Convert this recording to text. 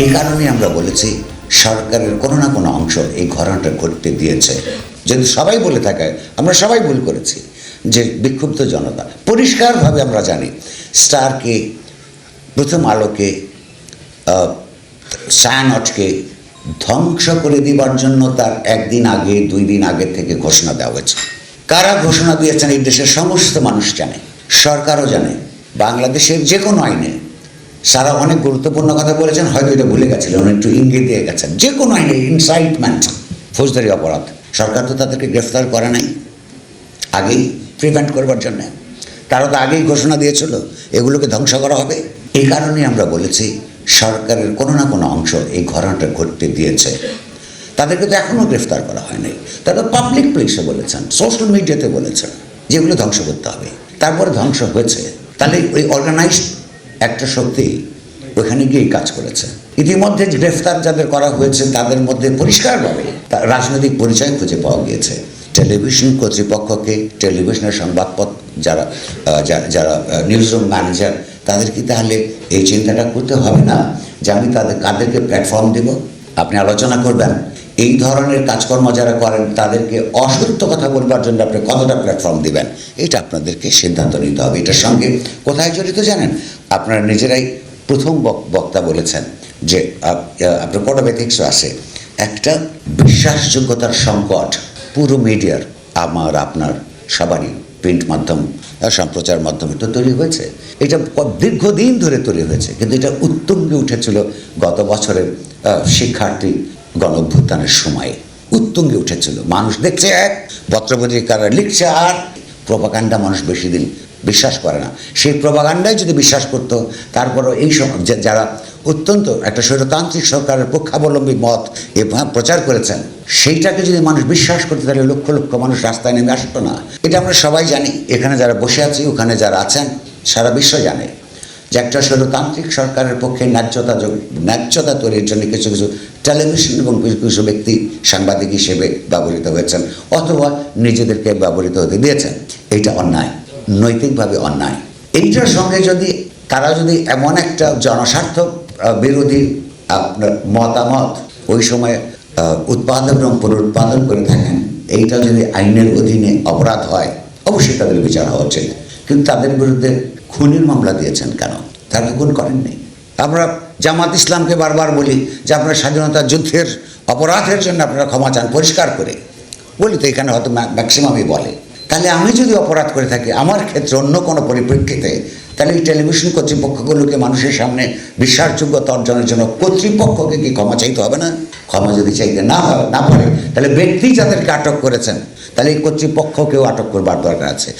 এই কারণে আমরা বলেছি সরকারের কোনো না কোনো অংশ এই ঘটনাটা ঘটতে দিয়েছে। যদি সবাই বলে থাকে আমরা সবাই ভুল করেছি। যে বিক্ষুব্ধ জনতা পরিষ্কারভাবে আমরা জানি স্টারকে প্রথম আলোকে আহ, ছায়ানটকে ধ্বংস করে দিবার জন্য তার একদিন আগে দুই দিন আগে থেকে ঘোষণা দেওয়া হয়েছে। কারা ঘোষণা দিয়েছেন এই দেশের সমস্ত মানুষ জানে সরকারও জানে বাংলাদেশের যে কোনো আইনে সারা অনেক গুরুত্বপূর্ণ কথা বলেছেন, হয়তো এটা ভুলে গেছিলেন একটু ইঙ্গিত দিয়ে গেছেন। যে কোনো আইনে ইনসাইটমেন্ট ফৌজদারি অপরাধ। সরকার তো তাদেরকে গ্রেফতার করে নাই, আগেই প্রিভেন্ট করবার জন্য। তারা তো আগেই ঘোষণা দিয়েছিল, এগুলোকে ধ্বংস করা হবে। এই কারণেই আমরা বলেছি, সরকারের কোনো না কোনো অংশ এই ঘটনাটা ঘটতে দিয়েছে। তাদেরকে তো এখনও গ্রেফতার করা হয়নি। তারা পাবলিক প্লেসে বলেছেন সোশ্যাল মিডিয়াতে বলেছেন যেগুলো ধ্বংস করতে হবে। তারপরে ধ্বংস হয়েছে। তাহলে ওই অর্গানাইজড একটা শক্তি ওখানে গিয়ে কাজ করেছে। ইতিমধ্যে গ্রেফতার যাদের করা হয়েছে, তাদের মধ্যে পরিষ্কারভাবে রাজনৈতিক পরিচয় খুঁজে পাওয়া গিয়েছে। টেলিভিশন কর্তৃপক্ষকে, টেলিভিশনের সংবাদপত্র যারা যারা নিউজ রুম ম্যানেজার তাদের কি তাহলে এই চিন্তাটা করতে হবে না যে আমি তাদের, কাদেরকে প্ল্যাটফর্ম দেব? আপনি আলোচনা করবেন। এই ধরনের কাজকর্ম যারা করেন, তাদেরকে অসত্য কথা বলবার জন্য আপনি কতটা প্ল্যাটফর্ম দিবেন? এটা আপনাদেরকে সিদ্ধান্ত নিতে হবে। এটার সঙ্গে কোথায় জড়িত জানেন? আপনারা নিজেরাই প্রথম বক- বক্তা বলেছেন যে আপনার অফ এথিক্সও আছে। একটা বিশ্বাসযোগ্যতার সংকট পুরো মিডিয়ার, আমার, আপনার, সবারই প্রিন্ট মাধ্যম সম্প্রচার মাধ্যমে তো তৈরি হয়েছে। এটা দীর্ঘদিন ধরে তৈরি হয়েছে। কিন্তু এটা উত্তুঙ্গে উঠেছিল গত বছরের শিক্ষার্থী গণ অভ্যুত্থানের সময়ে উত্তুঙ্গে উঠেছিল। মানুষ দেখছে, এক পত্রপত্রিকারা লিখছে, আর প্রপাকাণ্ডা মানুষ বেশি দিন বিশ্বাস করে না। সেই প্রপাগান্ডায় যদি বিশ্বাস করতো, তারপরও এই যারা অত্যন্ত একটা স্বৈরতান্ত্রিক সরকারের পক্ষাবলম্বী মত প্রচার করেছেন, সেইটাকে যদি মানুষ বিশ্বাস করতে, তাহলে লক্ষ লক্ষ মানুষ রাস্তায় নেমে আসতো না। এটা আমরা সবাই জানি। এখানে যারা বসে আছি, ওখানে যারা আছেন, সারা বিশ্ব জানে। যে একটা স্বৈরতান্ত্রিক সরকারের পক্ষে ন্যায্যতা ন্যায্যতা তৈরির জন্য কিছু কিছু টেলিভিশন এবং কিছু কিছু ব্যক্তি সাংবাদিক হিসেবে ব্যবহৃত হয়েছেন অথবা নিজেদেরকে ব্যবহৃত হতে দিয়েছেন। এইটা অন্যায়, নৈতিকভাবে অন্যায়। এইটার সঙ্গে যদি তারা যদি এমন একটা জনস্বার্থ বিরোধী, আপনার মতামত ওই সময় উৎপাদন এবং পুনরুৎপাদন করে থাকেন, এইটা যদি আইনের অধীনে অপরাধ হয়, অবশ্যই তাদের বিচার হওয়া উচিত। কিন্তু তাদের বিরুদ্ধে খুনের মামলা দিয়েছেন কেন তারা খুন করেননি আমরা জামাত ইসলামকে বারবার বলি যে আপনারা স্বাধীনতা যুদ্ধের অপরাধের জন্য আপনারা ক্ষমা চান, পরিষ্কার করে। বলি তো এখানে হয়তো ম্যাক্সিমামই বলে। তাহলে আমি যদি অপরাধ করে থাকি, আমার ক্ষেত্রে অন্য কোনো পরিপ্রেক্ষিতে, তাহলে এই টেলিভিশন কর্তৃপক্ষগুলোকে মানুষের সামনে বিশ্বাসযোগ্যতা অর্জনের জন্য কর্তৃপক্ষকে কি ক্ষমা চাইতে হবে না? ক্ষমা যদি চাইতে না হয় না পারে, তাহলে ব্যক্তি যাদেরকে আটক করেছেন, তাহলে এই কর্তৃপক্ষকেও আটক করবার দরকার আছে।